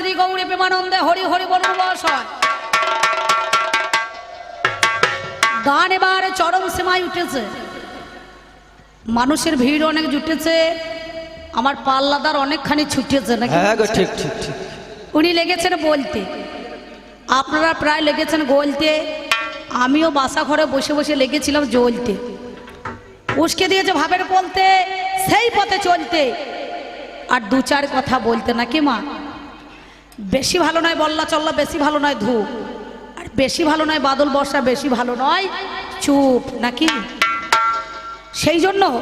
শ্রী গৌরী প্রেমানন্দে হরি হরি বসয় গান এবার চরম সীমায় উঠেছে। মানুষের ভিড় অনেক জুটেছে। আমার পাল্লাদার অনেকখানি ছুটেছে নাকি? হ্যাঁ ঠিক ঠিক ঠিক। উনি লেগেছেন বলতে। আপনারা প্রায় লেগেছেন গলতে। আমিও বাসা ঘরে বসে বসে লেগেছিলাম জ্বলতে। উস্কে দিয়েছে ভাবের বলতে সেই পথে চলতে। আর দু চার কথা বলতে নাকি মা? বেশি ভালো নয় বল্লা চল্লা, বেশি ভালো নয় ধূপ। আর বেশি ভালো নয় বাদল বর্ষা, বেশি ভালো নয় চুপ, নাকি? সেই জন্য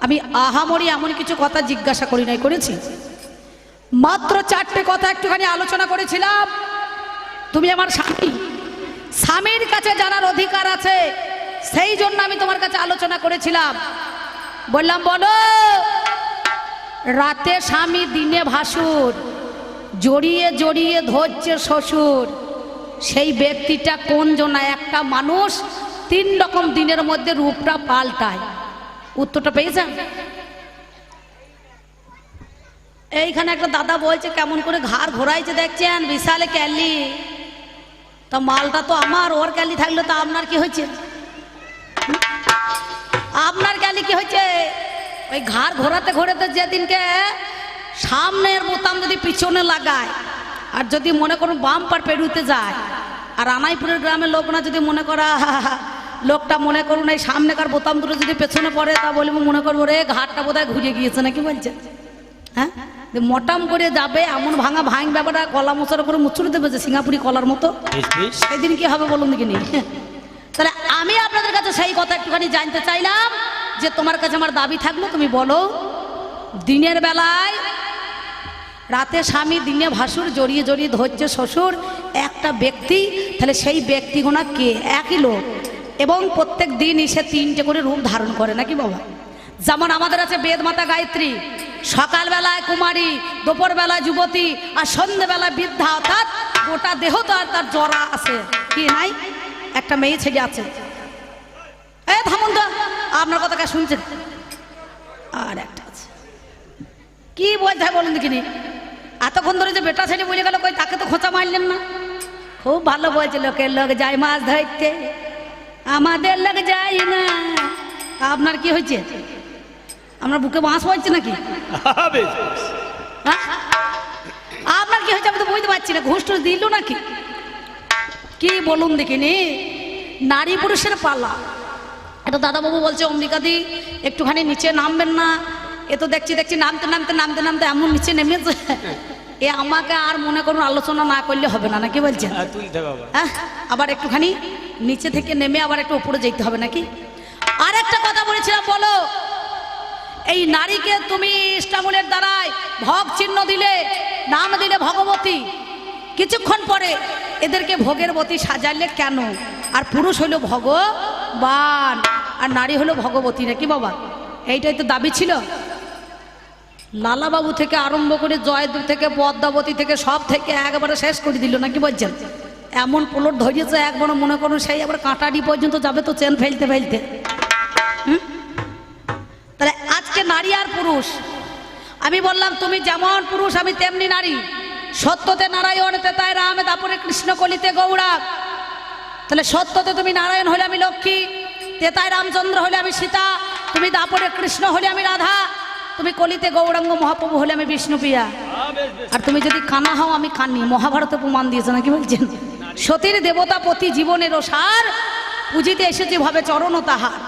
আমি আহামরি এমন কিছু কথা জিজ্ঞাসা করি নাই, করেছি? মাত্র চারটে কথা একটুখানি আলোচনা করেছিলাম। তুমি আমার স্বামী। স্বামীর কাছে জানার অধিকার আছে, সেই জন্য আমি তোমার কাছে আলোচনা করেছিলাম। বললাম, বলো, রাতে স্বামী দিনে ভাসুর। জড়িয়ে জড়িয়ে ধরছে শ্বশুর। সেই ব্যক্তিটা কোন জন্য একটা মানুষ তিন রকম দিনের মধ্যে রূপটা পাল্টায়। উত্তরটা পেয়েছেন? এইখানে একটা দাদা বলছে, কেমন করে ঘাড় ঘোরাইছে দেখছেন? বিশালে ক্যালি। তা মালটা তো আমার, ওর ক্যালি থাকলে তো আপনার কি হয়েছে? আপনার ক্যালি কি হয়েছে? ওই ঘাড় ঘোরাতে ঘোরাতে যেদিনকে সামনের বোতাম যদি পিছনে লাগায় আর যদি মনে করুন বাম পার পেরুতে যায় আর আনাইপুরের গ্রামের লোক না যদি মনে করা লোকটা মনে করুন এই সামনেকার বোতাম দুটো যদি পেছনে পড়ে তা বলব মনে করব রে ঘাটটা বোধহয় ঘুরে গিয়েছে নাকি? বলছে। হ্যাঁ? মোটাম করে যাবে এমন ভাঙা ভাঙ ব্যাপারটা কলা মশার উপরে মুচুরে দেবে যে সিঙ্গাপুরি কলার মতো। সেদিন কি হবে বলুন দেখিনি? তাহলে আমি আপনাদের কাছে সেই কথা একটুখানি জানতে চাইলাম যে তোমার কাছে আমার দাবি থাকল তুমি বলো দিনের বেলায় রাতে স্বামী দিনে ভাসুর জড়িয়ে জড়িয়ে ধরছে শ্বশুর, একটা ব্যক্তি, তাহলে সেই ব্যক্তিগুণা কে? একই লোক। এবং প্রত্যেক দিনই সে তিনটে করে রূপ ধারণ করে, নাকি বাবা? যেমন আমাদের আছে বেদমাতা গায়ত্রী। সকালবেলায় কুমারী, দুপুরবেলায় যুবতী, আর সন্ধ্যেবেলায় বৃদ্ধা, অর্থাৎ গোটা দেহ তো আর তার জরা আছে। কি নাই? একটা মেয়ে ছেলে আছে। এ থামুন আপনার কথা কে শুনছেন? আর একটা আছে। কি বলতে বলুন দেখিনি? এতক্ষণ ধরে যে বেটা ছেলে বলে গেল কই তাকে তো খোঁচা মারলেন না। খুব ভালো বলছে লোকের লোক যায় মাছ ধরতে। আমাদের লোক যায় না। আপনার কি হয়েছে? আপনার বুকে মাছ পড়ছে নাকি? বেশ বেশ। হ্যাঁ? আপনার কি হয়েছে আমি তো বুঝতে পারছি না। ঘুষ টুস দিল নাকি? কি বলুন দেখিনি। নারী পুরুষের পালা। এটা দাদাবাবু বলছে অম্বিকাদি একটুখানি নিচে নামবেন না। এ তো দেখছি দেখছি নামতে নামতে নামতে নামতে এমন নিচে নেমেছে। এ আমাকে আর মনে করুন আলোচনা না করলে হবে না নাকি বলছেন? হ্যাঁ হ্যাঁ আবার একটুখানি নিচে থেকে নেমে আবার একটু উপরে যেতে হবে নাকি? আর একটা কথা বলেছিলাম বলো। এই নারীকে তুমি ইস্টামুলের দ্বারাই ভগ চিহ্ন দিলে নাম দিলে ভগবতী। কিছুক্ষণ পরে এদেরকে ভোগের বতী সাজাইলে কেন? আর পুরুষ হলো ভগবান আর নারী হলো ভগবতী নাকি বাবা? এইটাই তো দাবি ছিল? লালাবাবু থেকে আরম্ভ করে জয়দেব থেকে, পদ্মাবতী থেকে, সব থেকে একবারে শেষ করে দিল, নাকি বলছেন? এমন পোলট ধরিয়েছে একবার মনে করুন সেই আবার কাঁটাডি পর্যন্ত যাবে তো চেন ফেলতে ফেলতে? তাহলে আজকে নারী আর পুরুষ। আমি বললাম, তুমি যেমন পুরুষ, আমি তেমনি নারী। সত্যতে নারায়ণ তেতায় রামে, তারপরে কৃষ্ণ কলিতে গৌড়া তাহলে সত্যতে তুমি নারায়ণ হলে আমি লক্ষ্মী তেতায় রামচন্দ্র হলে আমি সীতা, তুমি দাপরে কৃষ্ণ হলে আমি রাধা। তুমি কলিতে গৌরাঙ্গ মহাপ্রভু হলে আমি বিষ্ণু বিষ্ণুপ্রিয়া আর তুমি যদি কানা হও, আমি কানি মহাভারতে প্রমাণ দিয়েছে, নাকি বলছেন? সতীর দেবতা পতি জীবনের সার পুজিতে এসেছে ভাবে চরণ তাহার।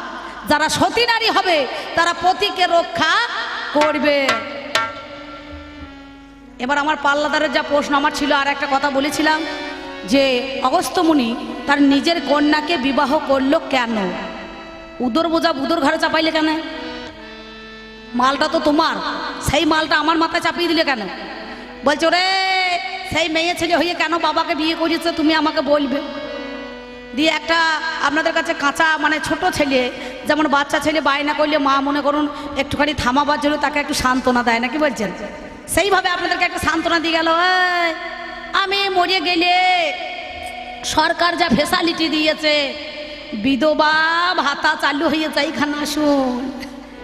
যারা সতী নারী হবে, তারা পতিকে রক্ষা করবে। এবার আমার পাল্লাদারের যা প্রশ্ন, আমার ছিল আর একটা কথা বলেছিলাম, যে অগস্ত্যমুনি তার নিজের কন্যাকে বিবাহ করল কেন? উদর বোঝা উদর ঘরে চাপাইলে কেন? মালটা তো তোমার। সেই মালটা আমার মাথায় চাপিয়ে দিলে কেন? বলছো রে সেই মেয়ে ছেলে হয়ে কেন বাবাকে বিয়ে করেছে? তুমি আমাকে বলবে। দিয়ে একটা আপনাদের কাছে কাঁচা মানে ছোট ছেলে যেমন বাচ্চা ছেলে বায়না করলে মা মনে করুন একটুখানি থামাবার জন্য তাকে একটু সান্ত্বনা দেয় নাকি বলছেন? সেইভাবে আপনাদেরকে একটা সান্ত্বনা দিয়ে গেল "এই, আমি মরে গেলে সরকার যা ফেসালিটি দিয়েছে বিধবা ভাতা চালু হয়েছে এইখানে আসুন।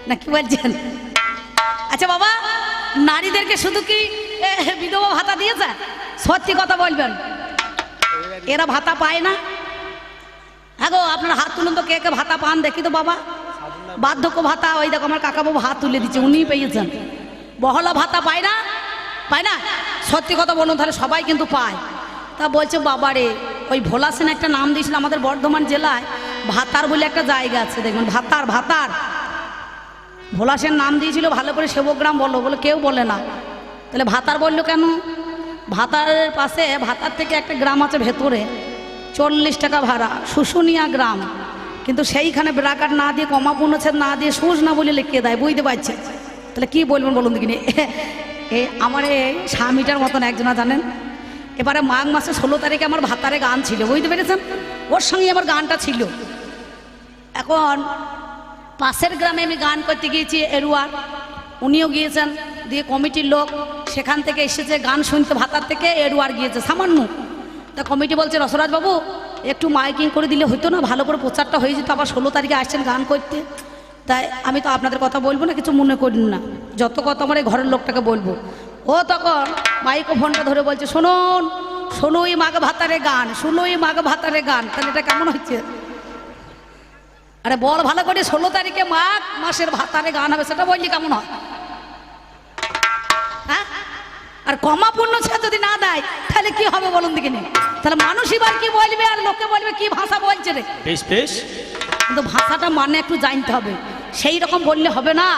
নাকি বলছেন? আচ্ছা বাবা, নারীদেরকে শুধু কি বিধবা ভাতা দিয়ে সত্যি কথা বলবেন, এরা ভাতা পায় না। হ্যাঁ গো আপনার হাত তুলুন তো, কে কে ভাতা পান দেখি তো, বাবা। বার্ধক্য ভাতা, ওই দেখো, আমার কাকাবাবু হাত তুলে দিচ্ছে উনিই পেয়েছেন। বহলা ভাতা পায় না পায় না? সত্যি কথা বলুন, তাহলে সবাই কিন্তু পায়। তা বলছে বাবারে ওই ভোলা সেন একটা নাম দিয়েছিল আমাদের বর্ধমান জেলায়, ভাতার বলে একটা জায়গা আছে, দেখবেন, ভাতার ভাতার। ভোলা সেন নাম দিয়েছিল, ভালো করে সেবগ্রাম বলল বলে কেউ বলে না। তাহলে ভাতার বলল কেন? ভাতারের পাশে, ভাতার থেকে একটা গ্রাম আছে ভেতরে, চল্লিশ টাকা ভাড়া, শুশুনিয়া গ্রাম। কিন্তু সেইখানে ব্রাকার না দিয়ে, কমা পূর্ণছেদ না দিয়ে সুজ না বলে লিখিয়ে দেয়, বুঝতে পারছে? তাহলে কি বলবেন বলুন দেখিনি? এ, আমার এই স্বামীটার মতন একজনা জানেন? এবারে মাঘ মাসে ষোলো তারিখে আমার ভাতারে গান ছিল, বুঝতে পেরেছেন? ওর সঙ্গে আমার গানটা ছিল। এখন পাশের গ্রামে আমি গান করতে গিয়েছি এরুয়ার উনিও গিয়েছেন, দিয়ে কমিটির লোক সেখান থেকে এসেছে, গান শুনতে ভাতার থেকে এরুয়ার গিয়েছে, সামান্য। তা কমিটি বলছে, রসরাজ বাবু, একটু মাইকিং করে দিলে হতো না, ভালো করে প্রচারটা হয়ে যেত, আবার ষোলো তারিখে আসছেন গান করতে। তাই আমি তো আপনাদের কথা বলব না, কিছু মনে করিন না। যত কথা আমার এই ঘরের লোকটাকে বলব। ও তখন মাইক্রো ফোনটা ধরে বলছে, শুনুন ষোলোই মাঘ ভাতারে গান ষোলোই মাঘ ভাতারে গান। তাহলে এটা কেমন হচ্ছে? আরে বল ভালো করে ষোলো তারিখে মাঘ মাসের ভাতারে গান হবে সেটা বললি কেমন হয়? হ্যাঁ? আর কমা পূর্ণ ছে যদি না দেয় তাহলে কি হবে বলুন দেখিনি তাহলে মানুষই বার কি বলবে আর লোকে বলবে কি ভাষা বলছে রে? বেশ বেশ। কিন্তু ভাষাটা মানে একটু জানতে হবে। সেই রকম বললে হবে না।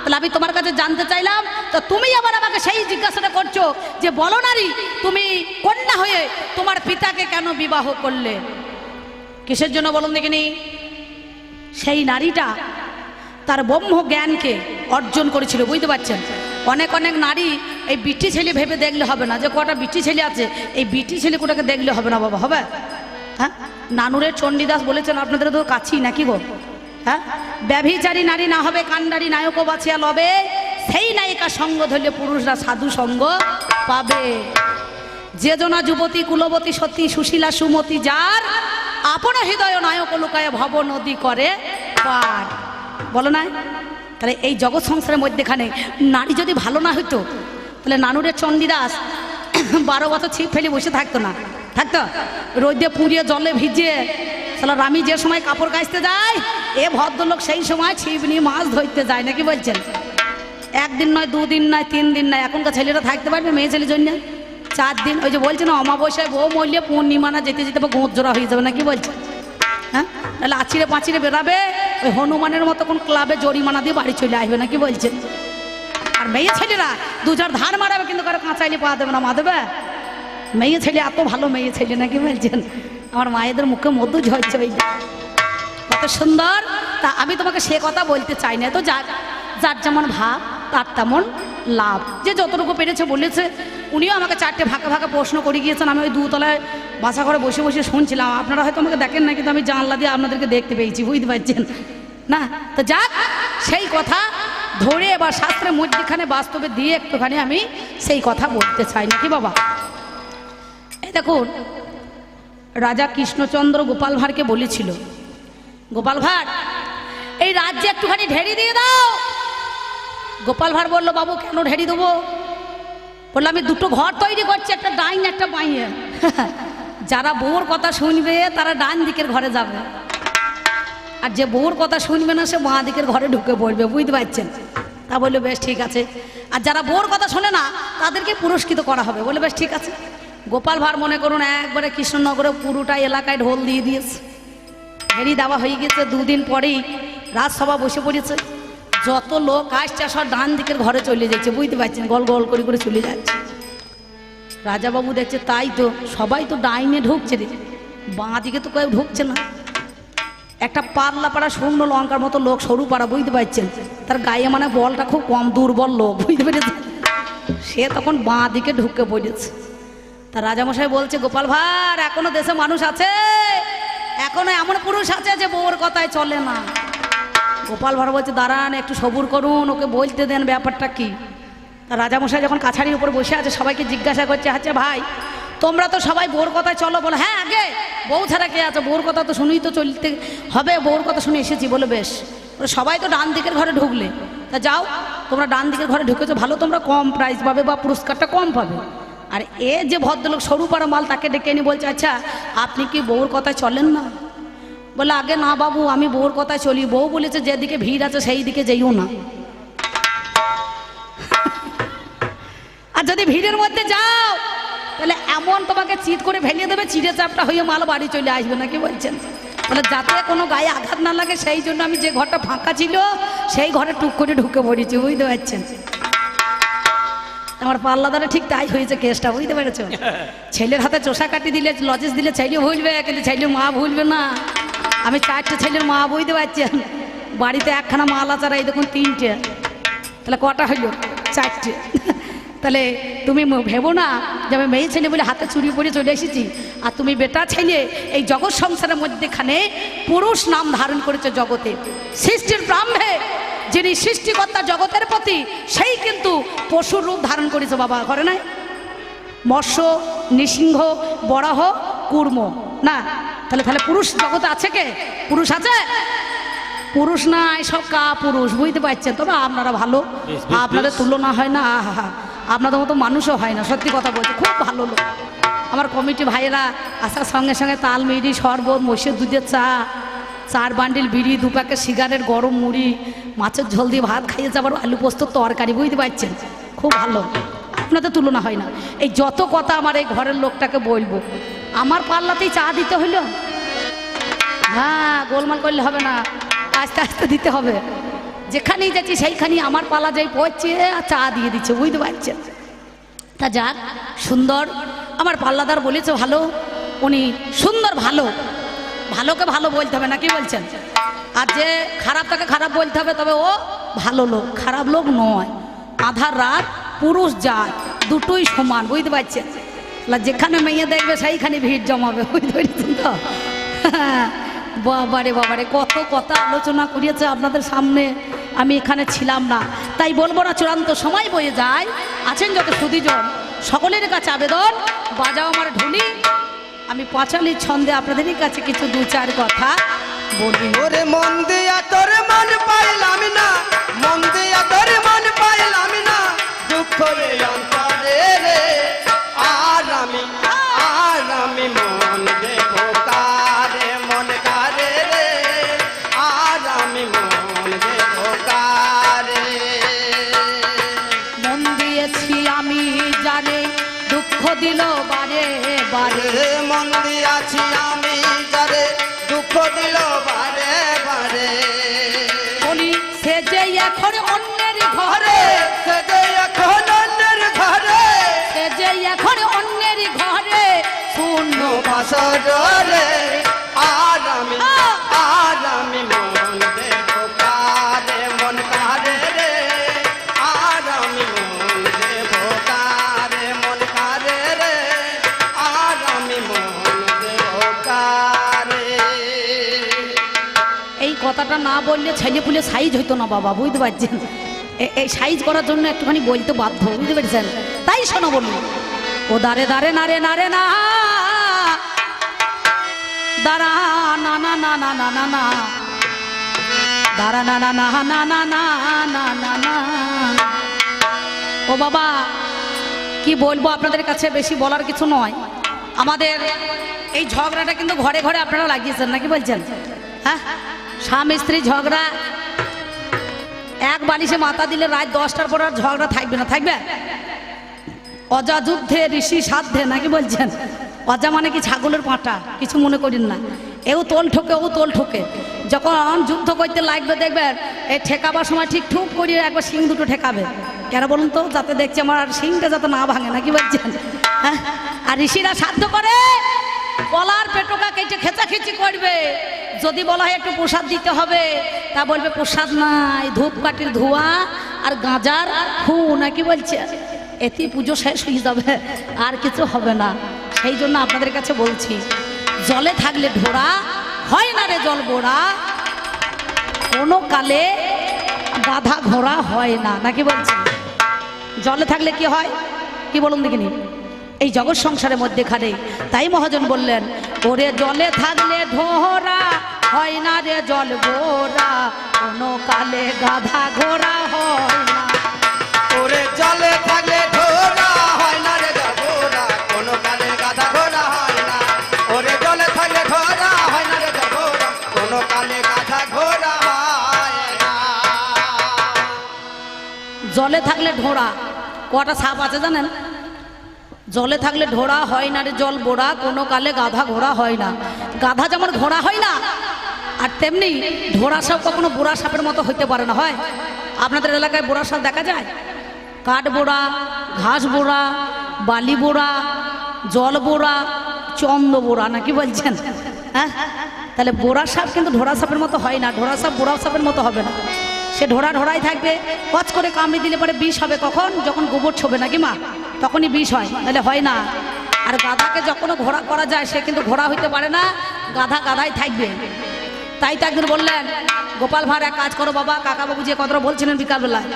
তাহলে আমি তোমার কাছে জানতে চাইলাম তো তুমি আবার আমাকে সেই জিজ্ঞাসাটা করছ যে বলো নারী তুমি কন্যা হয়ে তোমার পিতাকে কেন বিবাহ করলে? কিসের জন্য বলুন দেখিনি সেই নারীটা তার ব্রহ্ম জ্ঞানকে অর্জন করেছিল, বুঝতে পারছেন? অনেক অনেক নারী এই বিটি ছেলে ভেবে দেখলে হবে না, যে কটা বিটি ছেলে আছে, এই বিটি ছেলে কোটাকে দেখলে হবে না বাবা, হবে? হ্যাঁ? নানুরের চণ্ডীদাস বলেছেন, আপনাদের তো কাছেই নাকি গো? হ্যাঁ? ব্যভিচারী নারী না হবে কান্ডারি নায়কও বাছিয়া লবে, সেই নায়িকা সঙ্গ ধরলে পুরুষরা সাধু সঙ্গ পাবে। যে জনা যুবতী, কুলবতী, সতী, সুশীলা, সুমতি, যার আপন হৃদয় নায়ক লুকায় ভব নদী করে পার। বলো না? তাহলে এই জগৎ সংসারের মধ্যেখানে নারী যদি ভালো না হইতো, তাহলে নানুরের চণ্ডীদাস বারো বছর ছিপ ফেলে বসে থাকতো না। থাকতো? রোদে পুড়িয়ে, জলে ভিজিয়ে তাহলে রামি যে সময় কাপড় কাচতে যায়, এ ভদ্রলোক সেই সময় ছিপ নিয়ে মাছ ধরতে যায় নাকি বলছেন? একদিন নয়, দুদিন নয়, তিন দিন নয়, এখনকার ছেলেরা থাকতে পারবে মেয়ে ছেলের জন্য? চার দিন, ওই যে বলছে না অমাবস্যায় বউ মরলে পূর্ণিমা না যেতে যেতে গোঁত জোড়া হয়ে যাবে নাকি বলছে হ্যাঁ? তাহলে আছিরে পাঁচিরে বেরাবে, ওই হনুমানের মতো কোন ক্লাবে জরিমানা দিয়ে বাড়ি চলে আসবে নাকি বলছেন? আর মেয়ে ছেলেরা দু চার ধার মারাবে কিন্তু কারও কাঁচাইলে পা দেবে না, মা দেবে? মেয়ে ছেলে, এত ভালো মেয়ে ছেলে নাকি বলছেন? আমার মায়েদের মুখে মধু ঝরছে ওই। কত সুন্দর। তা আমি তোমাকে সে কথা বলতে চাই না তো যার যার যেমন ভাব। তার তেমন লাভ। যে যতটুকু পেরেছে বলেছে। উনিও আমাকে চারটে ফাঁকা ফাঁকা প্রশ্ন করে গিয়েছেন। আমি ওই দুতলায় বাসা ঘরে বসে বসে শুনছিলাম। আপনারা হয়তো আমাকে দেখেন না, কিন্তু আমি জানলা দিয়ে আপনাদেরকে দেখতে পেয়েছি। বুঝতে পারছেন? না? তো যাক, সেই কথা ধরে এবার শাস্ত্রের মধ্যেখানে বাস্তবে দিয়ে একটুখানি আমি সেই কথা বলতে চাই। নাকি বাবা? এই দেখুন, রাজা কৃষ্ণচন্দ্র গোপাল ভাঁড়কে বলেছিল, গোপাল ভাঁড়, এই রাজ্যে একটুখানি ঢেড়ি দিয়ে দাও। গোপাল ভাঁড় বলল, বাবু, কেন ঢেড়ি দেবো? বলল, আমি দুটো ঘর তৈরি করছি, একটা ডাইন, একটা বাইয়ে। যারা বউর কথা শুনবে, তারা ডান দিকের ঘরে যাবে। আর যে বউর কথা শুনবে না, সে বাঁ দিকের ঘরে ঢুকে পড়বে, বুঝতে পারছেন? তা বলল, বেশ, ঠিক আছে। আর যারা বউর কথা শোনে না, তাদেরকে পুরস্কৃত করা হবে। বলে বেশ, ঠিক আছে। গোপাল ভাঁড় মনে করুন, একবারে কৃষ্ণনগরে পুরোটা এলাকায় ঢোল দিয়ে দিয়েছে। হেরি দেওয়া হয়ে গেছে। দুদিন পরেই রাজসভা বসে পড়েছে। যত লোক আসছে, সব ডান দিকের ঘরে চলে যাচ্ছে। বুঝতে পারছেন? গল গল করে করে চলে যাচ্ছে। রাজাবাবু দেখছে, তাই তো, সবাই তো ডাইনে ঢুকছে রে। বাঁ দিকে তো কেউ ঢুকছে না। একটা পাল্লা পাড়া শূন্য লঙ্কার মতো লোক সরু পাড়া, বুঝতে পারছেন? তার গায়ে মানে বলটা খুব কম দুর্বল লোক, বুঝতে পেরেছে সে তখন বাঁ দিকে ঢুকে পড়েছে। তা রাজামশাই বলছে, গোপাল ভাঁড়, এখনও দেশে মানুষ আছে? এখনও এমন পুরুষ আছে যে বউর কথায় চলে না। গোপাল ভাঁড় বলছে, দাঁড়ান, একটু সবুর করুন, ওকে বলতে দেন ব্যাপারটা কি? রাজামশাই যখন কাছারির উপর বসে আছে, সবাইকে জিজ্ঞাসা করছে আচ্ছা ভাই, তোমরা তো সবাই বউর কথায় চলো বলো। হ্যাঁ আগে বউ ছাড়া কে আছে? বউর কথা তো শুনেই তো চলতে হবে বউর কথা শুনে এসেছি বলে বেশ। সবাই তো ডান দিকের ঘরে ঢুকলে। তা যাও, তোমরা ডান দিকের ঘরে ঢুকেছো, ভালো, তোমরা কম প্রাইজ পাবে বা পুরস্কারটা কম পাবে। আর এ যে ভদ্রলোক, সরু পাড়া মাল তাকে ডেকে নিয়ে বলছে আচ্ছা আপনি কি বউর কথায় চলেন না? বলে আগে না বাবু আমি বউর কথায় চলি। বউ বলেছে যেদিকে ভিড় আছে সেই দিকে যেইও না। আর যদি ভিড়ের মধ্যে যাও তাহলে এমন তোমাকে চিৎ করে ফেলিয়ে দেবে চিড়ে চাপটা হয়ে মাল বাড়ি চলে আসবে না কি বলছেন? তাহলে যাতে কোনো গায়ে আঘাত না লাগে সেই জন্য আমি যে ঘরটা ফাঁকা ছিল সেই ঘরে টুক করে ঢুকে পড়েছি বুঝতে পারছেন? আমার পাল্লাদারে ঠিক তাই হয়েছে কেসটা বুঝতে পেরেছ? ছেলের হাতে চোষা কাটি দিলে লজেস দিলে ছেলে ভুলবে কিন্তু ছেলে মা ভুলবে না। আমি চারটে ছেলের মা, বুঝতে পারছেন বাড়িতে একখানা মাল আচার এই দেখুন তিনটে। তাহলে কটা হইল? চারটে। তাহলে তুমি ভেবো না যে আমি মেয়ে ছেলে বলে হাতে চুরি পরে চলে এসেছি। আর তুমি বেটা ছেলে, এই জগৎ সংসারের মধ্যেখানে পুরুষ নাম ধারণ করেছে জগতে। সৃষ্টির ব্রাহ্মে, যিনি সৃষ্টিকর্তা জগতের প্রতি, সেই কিন্তু পশুর রূপ ধারণ করেছে বাবা। করে নাই? মৎস্য, নৃসিংহ বরাহ কুর্ম। না তাহলে তাহলে পুরুষ জগতে আছে কে? পুরুষ আছে? পুরুষ না সব কা পুরুষ বুঝতে পারছেন? তবে আপনারা ভালো। আপনাদের তুলনা হয় না আহা আপনাদের মতো মানুষও হয় না সত্যি কথা বলছি খুব ভালো লোক। আমার কমিটি ভাইয়েরা আসার সঙ্গে সঙ্গে তাল মিড়ি শরবত মহিষের দুধের চা চার বান্ডিল বিড়ি দু প্যাকেট সিগারেট গরম মুড়ি মাছের ঝোল দিয়ে ভাত খাইয়েছে আবার আলু পোস্ত তরকারি বুঝতে পারছেন? খুব ভালো। আপনাদের তুলনা হয় না। এই যত কথা আমার এই ঘরের লোকটাকে বলব আমার পাল্লাতেই চা দিতে হইল? হ্যাঁ গোলমাল করলে হবে না। আস্তে আস্তে দিতে হবে। যেখানেই যাচ্ছি, সেইখানেই আমার পালা যাই পড়ছে, আর চা দিয়ে দিচ্ছে, বুঝতে পারছেন? তা যাক, সুন্দর। আমার পাল্লাদার বলেছে ভালো, উনি সুন্দর ভালো। ভালোকে ভালো বলতে হবে না, কি বলছেন? আর যে খারাপ তাকে খারাপ বলতে হবে, তবে ও ভালো লোক, খারাপ লোক নয়। আধার রাত, পুরুষ জাত, দুটোই সমান, বুঝতে পারছেন? যেখানে মেয়ে দেখবে, সেইখানে ভিড় জমাবে। বুঝতে পারছেন তো বাবারে বাবারে, কত কথা আলোচনা করিয়েছে আপনাদের সামনে। আমি এখানে ছিলাম না। তাই বলব না, চূড়ান্ত সময় বয়ে যায়। আছেন যত সুদীজন, সকলের কাছে আবেদন। বাজাও আমার ঢুলি আমি পাঁচালি ছন্দে আপনাদেরই কাছে কিছু দু চার কথা বলি। ওরে মন দিয়া তোর মন পাইলাম না, মন দিয়া তোর মন পাইলাম না, দুঃখ কথাটা না বললে ছেলে পুলে সাইজ হইতো না বাবা বুঝতে পারছেন এই সাইজ করার জন্য একটুখানি বলতে বাধ্য বুঝতে পেরেছেন তাই শোনো বলুন ও দাঁড়ে দাঁড়ে নারে নারে না দাঁড়া না না না না না না না দাঁড়া না না না না না না না না না ও বাবা কি বলব আপনাদের কাছে বেশি বলার কিছু নয় আমাদের এই ঝগড়াটা কিন্তু ঘরে ঘরে আপনারা লাগিয়েছেন নাকি বলছেন হ্যাঁ স্বামী স্ত্রী ঝগড়া। এক বালিশে মাথা দিলে রাত দশটার পর আর ঝগড়া থাকবে না, থাকবে? অজা যুদ্ধে ঋষি সাধ্যে, নাকি বলছেন? অজা মানে কি ছাগলের পাঁটা? কিছু মনে করেন না। এও তোল ঠোকে, ও তোল ঠোকে। যখন যুদ্ধ করতে লাগবে, দেখবেন, এই ঠেকাবার সময় ঠিক ঠুক করিয়ে একবার শিং দুটো ঠেকাবে। কেন বলুন তো? যাতে দেখছি আমার আর শিংটা যাতে না ভাঙে, নাকি বলছেন? হ্যাঁ? আর ঋষিরা সাধ্য করে, কলার পেটোকা কেটে খেচাখেচি করবে। যদি বলা হয় একটু প্রসাদ দিতে হবে, তা বলবে প্রসাদ নাই, ধূপকাঠির ধোঁয়া আর গাঁজার ফু নাকি বলছে? এতে পুজো শেষ হয়ে যাবে, আর কিছু হবে না। সেই জন্য আপনাদের কাছে বলছি, জলে থাকলে ঘোড়া হয় না রে জল গোড়া কোনো কালে গাধা ঘোড়া হয় না, নাকি বলছেন জলে থাকলে কি হয়? কি বলুন দেখিনি? এই জগৎ সংসারের মধ্যে মধ্যেখানে। তাই মহাজন বললেন ওরে জলে থাকলে ধোরা হয় না রে জল গোরা কোন কালে গাধা ঘোরা হয় না। ওরে জলে থাকলে ধোরা হয় না রে গাধা ঘোরা হয় না। ওরে জলে থাকলে ধোরা হয় না রে গাধা ঘোরা হয় জলে থাকলে ঢোড়া কটা সাপ আছে জানেন? জলে থাকলে ঢোড়া হয় না রে জল বোড়া, কোনো কালে গাধা ঘোড়া হয় না। গাধা যেমন ঘোড়া হয় না, আর তেমনি ঢোড়া সাপ কখনো বুড়া সাপের মতো হইতে পারে না, হয়? আপনাদের এলাকায় বুড়া সাপ দেখা যায়? কাঠ বোড়া, ঘাস বোড়া, বালি বোড়া, জল বোড়া, চন্দ বোড়া নাকি বলছেন? হ্যাঁ? তাহলে বোড়া সাপ কিন্তু ঢোড়া সাপের মতো হয় না, ঢোড়া সাপ বোড়া সাপের মতো হবে না। সে ঢোড়া ঢোড়াই থাকবে, কচ করে কামড়ে দিলে পরে বিষ হবে কখন? যখন গোবর ছোবে নাকি মা? তখনই বিষ হয় নাহলে হয় না। আর গাধাকে যখনও ঘোড়া করা যায় সে কিন্তু ঘোড়া হইতে পারে না গাধা গাধাই থাকবে। তাই তো একদিন বললেন গোপাল ভাঁড় এক কাজ করো বাবা। কাকা বাবু যে কথাটা বলছিলেন বিকালবেলায়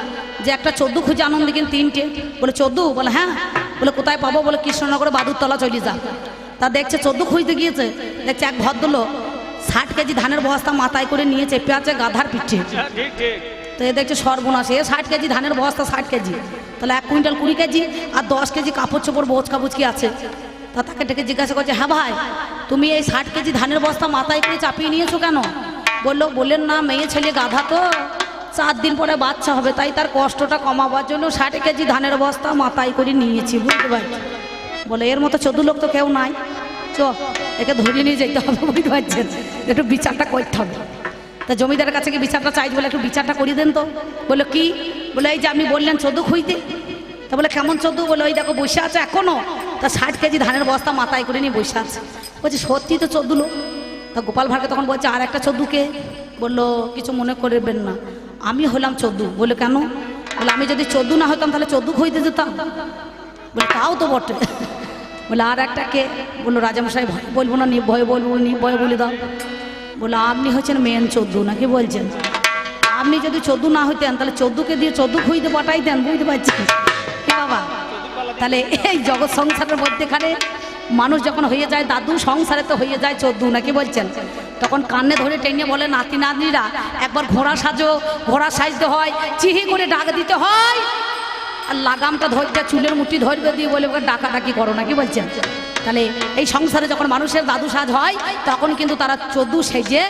যে একটা চোদ্দ খুঁজে আনন্দ কিন্তু তিনটে। বলে চোদ্দ? বলে হ্যাঁ। বলে কোথায় পাবো? বলে কৃষ্ণনগরে বাদুরতলা চলে যা। তা দেখছে চোদ্দ খুঁজতে গিয়েছে দেখছে এক ভদ্রলোক ষাট কেজি ধানের বস্তা মাথায় করে নিয়ে চেপে আছে গাধার পিঠে। ঠিক। তো এ দেখছে সর্বনাশ এ ষাট কেজি ধানের বস্তা ষাট কেজি। তাহলে এক কুইন্টাল কুড়ি কেজি আর দশ কেজি কাপড় চোপড়, বোচ কাবুচকি আছে? তা তাকে ডেকে জিজ্ঞাসা করছে হ্যাঁ ভাই, তুমি এই ষাট কেজি ধানের বস্তা মাথায় করে চাপিয়ে নিয়েছো কেন? বলল বললেন না, মেয়ে ছেলে গাধা তো। চার দিন পরে বাচ্চা হবে, তাই তার কষ্টটা কমাবার জন্য ষাট কেজি ধানের বস্তা মাথায় করে নিয়েছি, বুঝতে পারছি? বলে, এর মতো চোদ্দ লোক তো কেউ নাই। চ, একে ধরিয়ে নিয়ে যেতে হবে, বুঝতে পারছেন একটু বিচারটা করতে হবে। তা জমিদারের কাছে কি বিচারটা চাইছে বলে, একটু বিচারটা করিয়ে দেন তো। বলল, কি? বলে, এই যে আপনি বললেন চোদ্দ খুঁজতে। তা বলে, কেমন চোদ্দ? বলে, ওই দেখো বসে আছে এখনও। তা ষাট কেজি ধানের বস্তা মাথায় করে নিয়ে বসে আছে। বলছে, সত্যি তো চোদ্দ লোক? তা গোপাল ভাড়কে তখন বলছে, আর একটা চোদ্দুকে বলল, কিছু মনে করবেন না। আমি হলাম চোদ্দু। বলে কেন? বলে, আমি যদি চোদ্দু না হতাম তাহলে চোদ্দু খুঁজতে যেতাম। বলে, তাও তো বটে। বলে, আর একটা কে? বলল, রাজামশাই, ভয় বলব না নি ভয় বলব নি ভয় বলে দাও। বলে আপনি হচ্ছেন মেন চোদ্দু নাকি বলছেন? আপনি যদি চোদ্দু না হইতেন, তাহলে চোদ্দুকে দিয়ে চোদ্দু খুঁজতে পাঠাইতেন, বুঝতে পারছি বাবা? তাহলে এই জগৎ সংসারের মধ্যেখানে মানুষ যখন হয়ে যায়, দাদু সংসারে তো হয়ে যায় চোদ্দু, নাকি বলছেন? তখন কান্নে ধরে টেনে বলে, নাতি, নাতনিরা, একবার ঘোড়া সাজো, ঘোড়া সাজতে হয়, চিহি করে ডাক দিতে হয়, আর লাগামটা ধরতে, চুলের মুঠি ধরবে দিয়ে বলে ডাকাডাকি করো নাকি বলছেন? তাহলে এই সংসারে যখন মানুষের দাদু সাজ হয়, তখন কিন্তু তারা চোদ্দু সেজে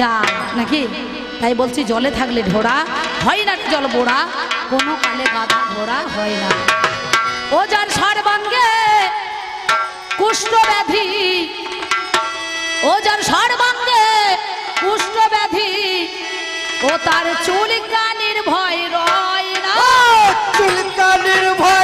যায়, নাকি? তাই বলছি, জলে থাকলে ঢোড়া, হয় না জল বোড়া, কোনো কালে গাধা ঘোড়া হয় না। ও যার সর্বাঙ্গে কুষ্ঠ ব্যাধি, ও যার সর্বাঙ্গে কুষ্ঠ ব্যাধি, ও তার চুল কানির ভয় রয় না। চুলকানির ভয়